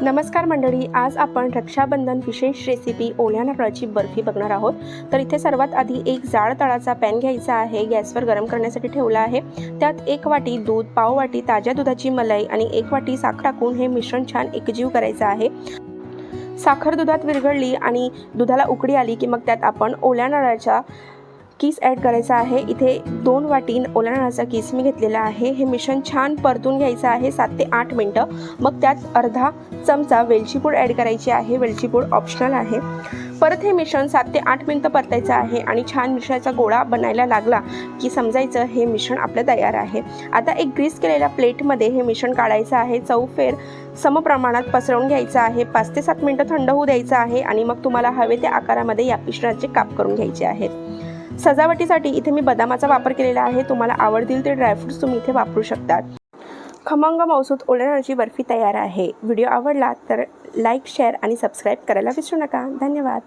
नमस्कार मंडळी आज आपण रक्षाबंधन विशेष रेसिपी ओल्या नारळाची बर्फी बघणार आहोत. तर इथे सर्वात आधी एक जाड तळाचा पॅन घ्यायचा आहे गॅसवर गरम करण्यासाठी ठेवला आहे. त्यात एक वाटी दूध पाव वाटी ताज्या दुधाची मलाई आणि एक वाटी साखर टाकून हे मिश्रण छान एकजीव करायचं आहे. साखर दुधात विरघळली आणि दुधाला उकडी आली की मग त्यात आपण ओल्या नारळाच्या किस ॲड करायचा आहे? इथे दोन वाटीन ओल्या नारळाचा किस मी घेतलेला आहे. हे मिश्रण छान परतून घ्यायचं आहे सात ते आठ मिनटं. मग त्यात अर्धा चमचा वेलची पूड ॲड करायची आहे. वेलची पूड ऑप्शनल आहे. परत हे मिश्रण सात ते आठ मिनटं परतायचं आहे आणि छान मिश्रणाचा गोळा बनायला लागला की समजायचं हे मिश्रण आपलं तयार आहे. आता एक ग्रीस केलेल्या प्लेटमध्ये हे मिश्रण काढायचं आहे. चौफेर समप्रमाणात पसरवून घ्यायचं आहे. पाच ते सात मिनटं थंड होऊ द्यायचं आहे आणि मग तुम्हाला हवे त्या आकारामध्ये या मिश्रणाचे काप करून घ्यायचे आहेत. सजावटीसाठी इथे मी बदामाचा वापर केलेला आहे. तुम्हाला आवडतील ते ड्रायफ्रुट्स तुम्ही इथे वापरू शकतात. खमंग मौसूद ओल्याची बर्फी तयार आहे. व्हिडिओ आवडला तर लाईक शेअर आणि सबस्क्राईब करायला विसरू नका. धन्यवाद.